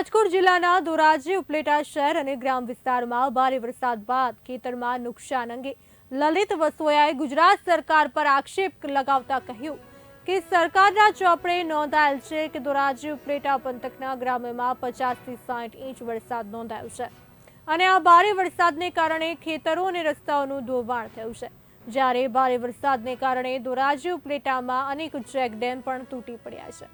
રાજકોટ જિલ્લાના ધોરાજી, ઉપલેટા શહેર અને ગ્રામ વિસ્તારમાં ભારે વરસાદ બાદ ખેતરમાં નુકસાન અંગે લલિત વસોયાએ ગુજરાત સરકાર પર આક્ષેપ લગાવતા કહ્યું કે સરકારના ચોપડે નોંધાયેલ છે કે ધોરાજી, ઉપલેટા પંથકના ગ્રામ્યમાં પચાસથી સાઠ ઇંચ વરસાદ નોંધાયો છે. અને આ ભારે વરસાદને કારણે ખેતરો અને રસ્તાઓનું ધોવાણ થયું છે. જ્યારે ભારે વરસાદને કારણે ધોરાજી, ઉપલેટામાં અનેક ચેકડેમ પણ તૂટી પડ્યા છે.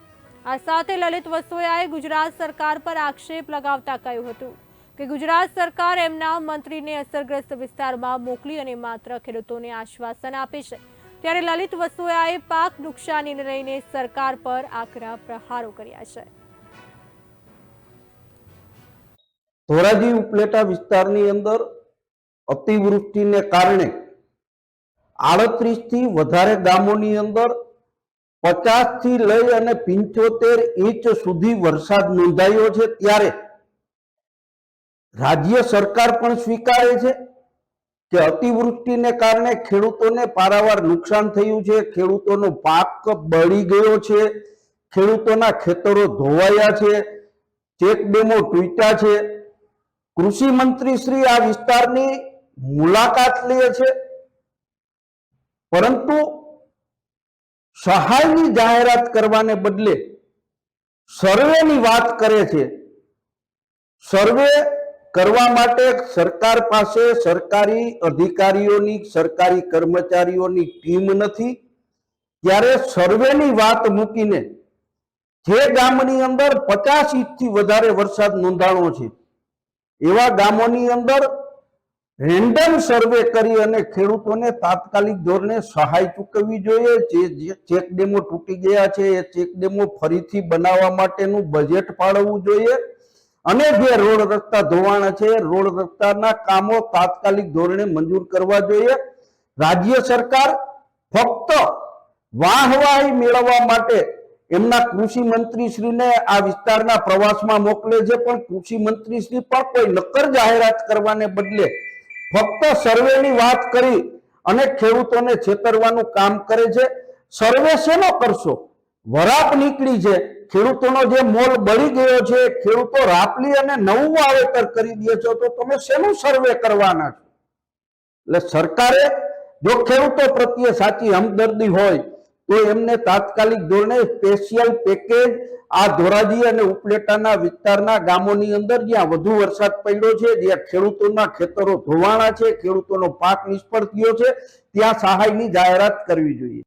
આ સાથે લલિત વસોયાએ ગુજરાત સરકાર પર આક્ષેપ લગાવતા કહ્યું હતું કે ગુજરાત સરકાર એમના મંત્રીને અસરગ્રસ્ત વિસ્તારમાં મોકલી અને માત્ર ખેડૂતોને આશ્વાસન આપે છે. ત્યારે લલિત વસોયાએ પાક નુકસાનીને લઈને સરકાર પર આકરા પ્રહારો કર્યા છે. ધોરાજી ઉપલેટા વિસ્તારની અંદર અતિવૃષ્ટિને કારણે આડત્રીસથી વધારે ગામોની અંદર પચાસથી લઈ અને પિંચોતેર ઇંચ સુધી વરસાદ નોંધાયો છે ત્યારે રાજ્ય સરકાર પણ સ્વીકારે છે કે અતિવૃષ્ટિને કારણે ખેડૂતોને પારાવાર નુકસાન થયું છે. ખેડૂતોનો પાક બળી ગયો છે. ખેડૂતોના ખેતરો ધોવાયા છે. ચેક ડેમો તૂટ્યા છે. કૃષિ મંત્રી શ્રી આ વિસ્તારની મુલાકાત લે છે. પરંતુ સહાયની જાહેરાત કરવાને બદલે સર્વેની વાત કરે છે. સર્વે કરવા માટે સરકાર પાસે સરકારી અધિકારીઓની, સરકારી કર્મચારીઓની ટીમ નથી. ત્યારે સર્વેની વાત મૂકીને જે ગામની અંદર પચાસ ઇંચથી વધારે વરસાદ નોંધાણો છે, એવા ગામોની અંદર રેન્ડમ સર્વે કરી અને ખેડૂતોને તાત્કાલિક ધોરણે સહાય ચૂકવવી જોઈએ. જે ચેક ડેમો તૂટી ગયા છે, એ ચેક ડેમો ફરીથી બનાવવા માટેનું બજેટ ફાળવવું જોઈએ. અને જે રોડ રસ્તા ધોવાણા છે, રોડ રસ્તાના કામો તાત્કાલિક ધોરણે મંજૂર કરવા જોઈએ. રાજ્ય સરકાર ફક્ત વાહવાહી મેળવવા માટે એમના કૃષિ મંત્રીશ્રીને આ વિસ્તારના પ્રવાસમાં મોકલે છે, પણ કૃષિ મંત્રીશ્રી પણ કોઈ નક્કર જાહેરાત કરવાને બદલે ફક્ત સર્વેની વાત કરી અને ખેડૂતોને છેતરવાનું કામ કરે છે. સર્વે શેનો કરશો? વરાપ નીકળી છે. ખેડૂતોનો જે મોલ બળી ગયો છે, ખેડૂતો રાપલી અને નવું વાવેતર કરી દે છો, તો તમે શેનું સર્વે કરવાના છો? એટલે સરકારે જો ખેડૂતો પ્રત્યે સાચી હમદર્દી હોય તો એમને તાત્કાલિક ધોરણે સ્પેશિયલ પેકેજ આ ધોરાજી અને ઉપલેટાના વિસ્તારના ગામોની અંદર જ્યાં વધુ વરસાદ પડ્યો છે, જ્યાં ખેડૂતોના ખેતરો ધોવાણા છે, ખેડૂતોનો પાક નિષ્ફળ થયો છે, ત્યાં સહાયની જાહેરાત કરવી જોઈએ.